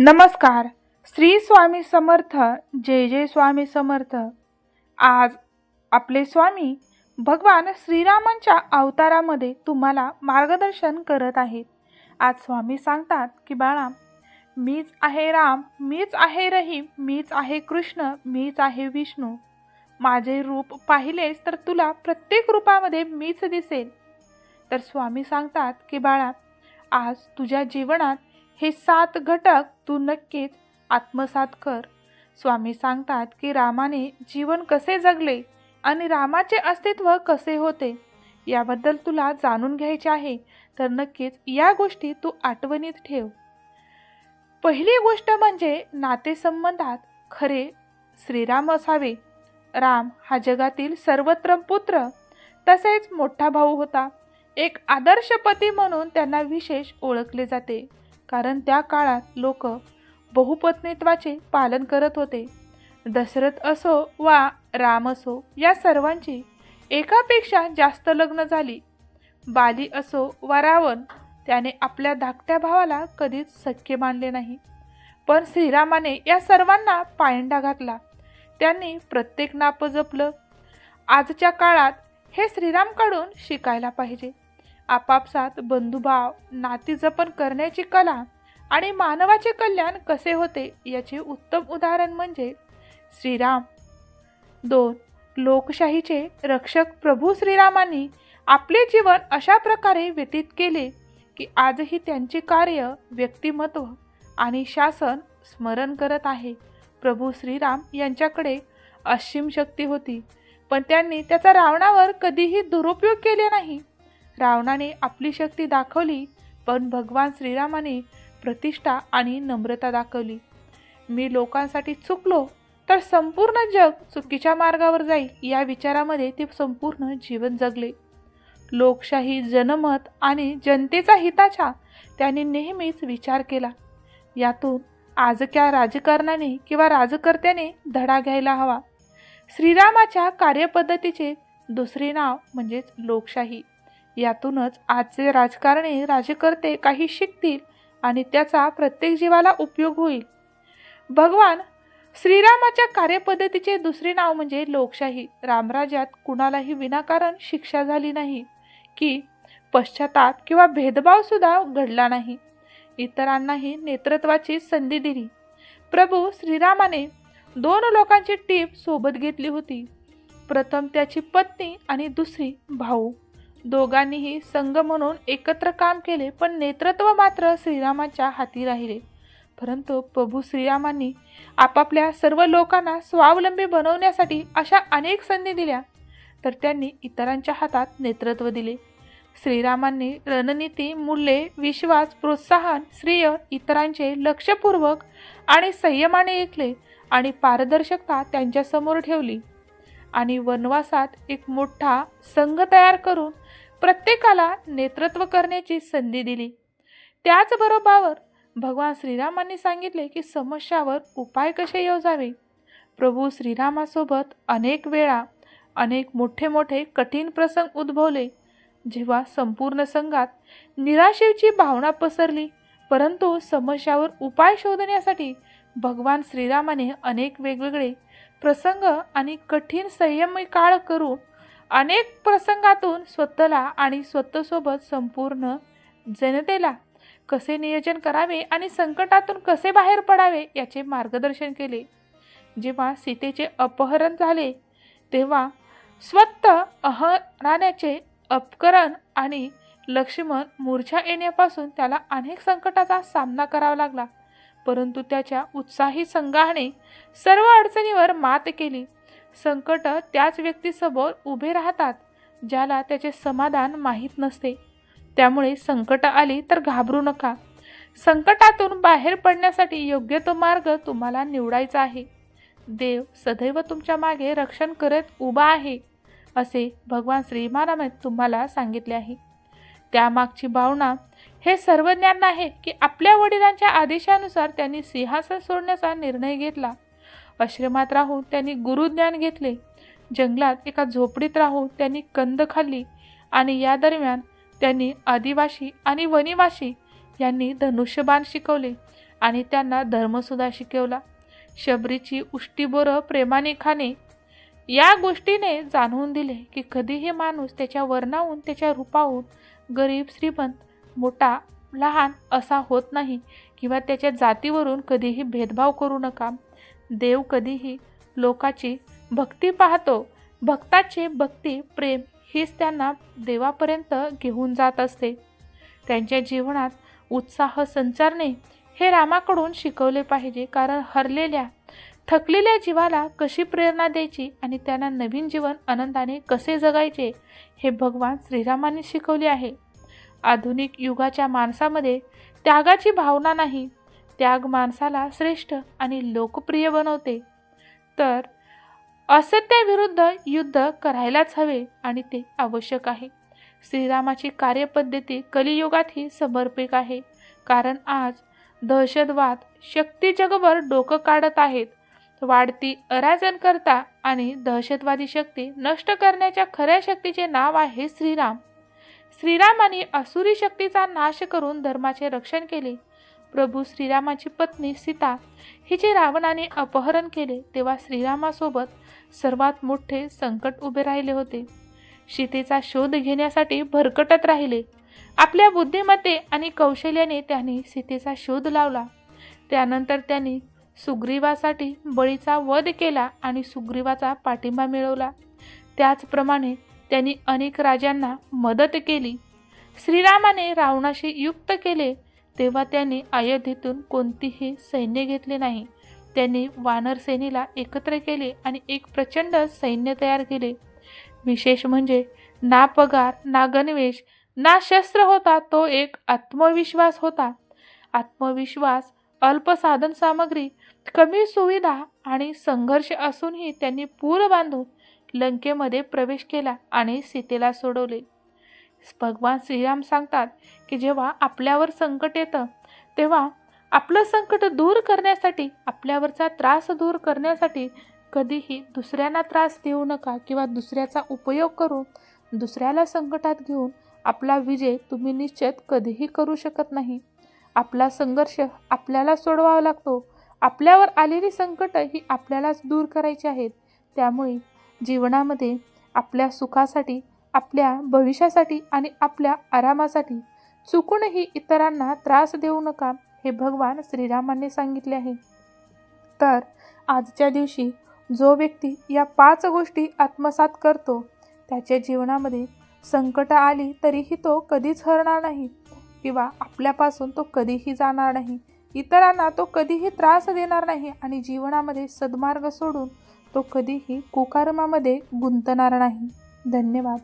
नमस्कार. श्री स्वामी समर्थ जय जय स्वामी समर्थ. आज आपले स्वामी भगवान श्रीरामांच्या अवतारामध्ये तुम्हाला मार्गदर्शन करत आहेत. आज स्वामी सांगतात की बाळा मीच आहे राम मीच आहे रहीम मीच आहे कृष्ण मीच आहे विष्णू. माझे रूप पाहिलेस तर तुला प्रत्येक रूपामध्ये मीच दिसेल तर स्वामी सांगतात की बाळा आज तुझ्या जीवनात हे सात घटक तू नक्कीच आत्मसात कर. स्वामी सांगतात की रामाने जीवन कसे जगले आणि रामाचे अस्तित्व कसे होते याबद्दल तुला जाणून घ्यायचे आहे तर नक्कीच या गोष्टी तू आठवणीत ठेव. पहिली गोष्ट म्हणजे नातेसंबंधात खरे श्रीराम असावे. राम हा जगातील सर्वत्र पुत्र तसेच मोठा भाऊ होता. एक आदर्श पती म्हणून त्यांना विशेष ओळखले जाते. कारण त्या काळात लोक बहुपत्नीत्वाचे पालन करत होते. दशरथ असो वा राम असो या सर्वांची एकापेक्षा जास्त लग्न झाली. बाली असो वा रावण त्याने आपल्या धाकट्या भावाला कधीच सख्य मानले नाही. पण श्रीरामाने या सर्वांना पायंडा घातला. त्यांनी प्रत्येक नाप जपलं. आजच्या काळात हे श्रीरामकडून शिकायला पाहिजे. आपापसात बंधुभाव नाती जपन करण्याची कला आणि मानवाचे कल्याण कसे होते याचे उत्तम उदाहरण म्हणजे श्रीराम. दोन लोकशाहीचे रक्षक प्रभू श्रीरामांनी आपले जीवन अशा प्रकारे व्यतीत केले की आजही त्यांचे कार्य व्यक्तिमत्व आणि शासन स्मरण करत आहे. प्रभू श्रीराम यांच्याकडे असीम शक्ती होती पण त्यांनी त्याचा रावणावर कधीही दुरुपयोग केले नाही. रावणाने आपली शक्ती दाखवली पण भगवान श्रीरामाने प्रतिष्ठा आणि नम्रता दाखवली. मी लोकांसाठी चुकलो तर संपूर्ण जग चुकीच्या मार्गावर जाईल या विचारामध्ये ते संपूर्ण जीवन जगले. लोकशाही जनमत आणि जनतेचा हिताचा त्यांनी नेहमीच विचार केला. यातून आजक्या राजकारणाने किंवा राजकर्त्याने धडा घ्यायला हवा. श्रीरामाच्या कार्यपद्धतीचे दुसरे नाव म्हणजेच लोकशाही. यातूनच आजचे राजकारणी राजकर्ते काही शिकतील आणि त्याचा प्रत्येक जीवाला उपयोग होईल. भगवान श्रीरामाच्या कार्यपद्धतीचे दुसरे नाव म्हणजे लोकशाही. रामराज्यात कुणालाही विनाकारण शिक्षा झाली नाही की पश्चाताप किंवा भेदभाव सुद्धा घडला नाही. इतरांनाही नेतृत्वाची संधी दिली. प्रभू श्रीरामाने दोन लोकांची टीप सोबत घेतली होती. प्रथम त्याची पत्नी आणि दुसरी भाऊ. दोघांनीही संघ म्हणून एकत्र काम केले पण नेतृत्व मात्र श्रीरामाच्या हाती राहिले. परंतु प्रभू श्रीरामांनी आपापल्या सर्व लोकांना स्वावलंबी बनवण्यासाठी अशा अनेक संधी दिल्या तर त्यांनी इतरांच्या हातात नेतृत्व दिले. श्रीरामांनी रणनीती मूल्ये विश्वास प्रोत्साहन श्रेय इतरांचे लक्षपूर्वक आणि संयमाने ऐकले आणि पारदर्शकता त्यांच्यासमोर ठेवली. आणि वनवासात एक मोठा संघ तयार करून प्रत्येकाला नेतृत्व करण्याची संधी दिली. त्याचबरोबर भगवान श्रीरामांनी सांगितले की समस्यावर उपाय कसे योजावे? प्रभू श्रीरामासोबत अनेक वेळा अनेक मोठे मोठे कठीण प्रसंग उद्भवले. जेव्हा संपूर्ण संघात निराशेची भावना पसरली परंतु समस्यावर उपाय शोधण्यासाठी भगवान श्रीरामाने अनेक वेगवेगळे प्रसंग आणि कठीण संयमी काळ करून अनेक प्रसंगातून स्वतःला आणि स्वतःसोबत संपूर्ण जनतेला कसे नियोजन करावे आणि संकटातून कसे बाहेर पडावे याचे मार्गदर्शन केले. जेव्हा सीतेचे अपहरण झाले तेव्हा स्वतः अहराण्याचे अपकरण आणि लक्ष्मण मूर्छा येण्यापासून त्याला अनेक संकटाचा सामना करावा लागला. परंतु त्याच्या उत्साही संघाने सर्व अडचणीवर मात केली. संकट त्याच व्यक्तीसमोर उभे राहतात ज्याला त्याचे समाधान माहीत नसते. त्यामुळे संकट आली तर घाबरू नका. संकटातून बाहेर पडण्यासाठी योग्य तो मार्ग तुम्हाला निवडायचा आहे. देव सदैव तुमच्या मागे रक्षण करत उभा आहे असे भगवान श्रीमारामाने तुम्हाला सांगितले आहे. त्यामागची भावना हे सर्व ज्ञान आहे की आपल्या वडिलांच्या आदेशानुसार त्यांनी सिंहासन सोडण्याचा निर्णय घेतला. आश्रमात राहून त्यांनी गुरुज्ञान घेतले. जंगलात एका झोपडीत राहून त्यांनी कंद खाल्ली आणि या दरम्यान त्यांनी आदिवासी आणि वनिवासी यांनी धनुष्यबाण शिकवले आणि त्यांना धर्मसुद्धा शिकवला. शबरीची उष्टीबोरं प्रेमाने खाणे या गोष्टीने जाणवून दिले की कधीही माणूस त्याच्या वर्णाहून त्याच्या रूपाहून गरीब श्रीमंत मोठा लहान असा होत नाही किंवा त्याच्या जातीवरून कधीही भेदभाव करू नका. देव कधीही लोकाची भक्ती पाहतो. भक्ताची भक्ती प्रेम हीच त्यांना देवापर्यंत घेऊन जात असते. त्यांच्या जीवनात उत्साह संचारणे हे रामाकडून शिकवले पाहिजे कारण हरलेल्या थकलेल्या जीवाला कशी प्रेरणा द्यायची आणि त्यांना नवीन जीवन आनंदाने कसे जगायचे हे भगवान श्रीरामाने शिकवले आहे. आधुनिक युगाच्या माणसामध्ये त्यागाची भावना नाही. त्याग माणसाला श्रेष्ठ आणि लोकप्रिय बनवते. तर असत्याविरुद्ध युद्ध करायलाच हवे आणि ते आवश्यक आहे. श्रीरामाची कार्यपद्धती कलियुगातही समर्पित आहे. कारण आज दहशतवाद शक्ती जगभर डोकं काढत आहेत. वाढती अराजनकर्ता आणि दहशतवादी शक्ती नष्ट करण्याच्या खऱ्या शक्तीचे नाव आहे श्रीराम. श्रीरामाने असुरी शक्तीचा नाश करून धर्माचे रक्षण केले. प्रभू श्रीरामाची पत्नी सीता हिचे रावणाने अपहरण केले तेव्हा श्रीरामासोबत सर्वात मोठे संकट उभे राहिले होते. सीतेचा शोध घेण्यासाठी भरकटत राहिले. आपल्या बुद्धिमत्ते आणि कौशल्याने त्यांनी सीतेचा शोध लावला. त्यानंतर त्यांनी सुग्रीवासाठी बळीचा वध केला आणि सुग्रीवाचा पाठिंबा मिळवला. त्याचप्रमाणे त्यांनी अनेक राजांना मदत केली. श्रीरामाने रावणाशी युक्त केले तेव्हा त्यांनी अयोध्येतून कोणतीही सैन्य घेतले नाही. त्यांनी वानर सेनेला एकत्र केले आणि एक प्रचंड सैन्य तयार केले. विशेष म्हणजे ना पगार ना गणवेश ना शस्त्र होता तो एक आत्मविश्वास होता. आत्मविश्वास अल्प साधन सामग्री कमी सुविधा आणि संघर्ष असूनही त्यांनी पूर बांधून लंकेमध्ये प्रवेश केला आणि सीतेला सोडवले. भगवान श्रीराम सांगतात की जेव्हा आपल्यावर संकट येतं तेव्हा आपलं संकट दूर करण्यासाठी आपल्यावरचा त्रास दूर करण्यासाठी कधीही दुसऱ्यांना त्रास देऊ नका किंवा दुसऱ्याचा उपयोग करून दुसऱ्याला संकटात घेऊन आपला विजय तुम्ही निश्चित कधीही करू शकत नाही. आपला संघर्ष आपल्याला सोडवावा लागतो. आपल्यावर आलेली संकट ही आपल्यालाच दूर करायची आहेत. त्यामुळे जीवनामध्ये आपल्या सुखासाठी आपल्या भविष्यासाठी आणि आपल्या आरामासाठी चुकूनही इतरांना त्रास देऊ नका हे भगवान श्रीरामाने सांगितले आहे. तर आजच्या दिवशी जो व्यक्ती या पाच गोष्टी आत्मसात करतो त्याच्या जीवनामध्ये संकट आली तरीही तो कधीच हरणार नाही किंवा आपल्यापासून तो कधीही जाणार नाही. इतरांना तो कधीही त्रास देणार नाही आणि जीवनामध्ये सद्मार्ग सोडून तो कधीही कुकर्मामध्ये गुंतणार नाही. धन्यवाद.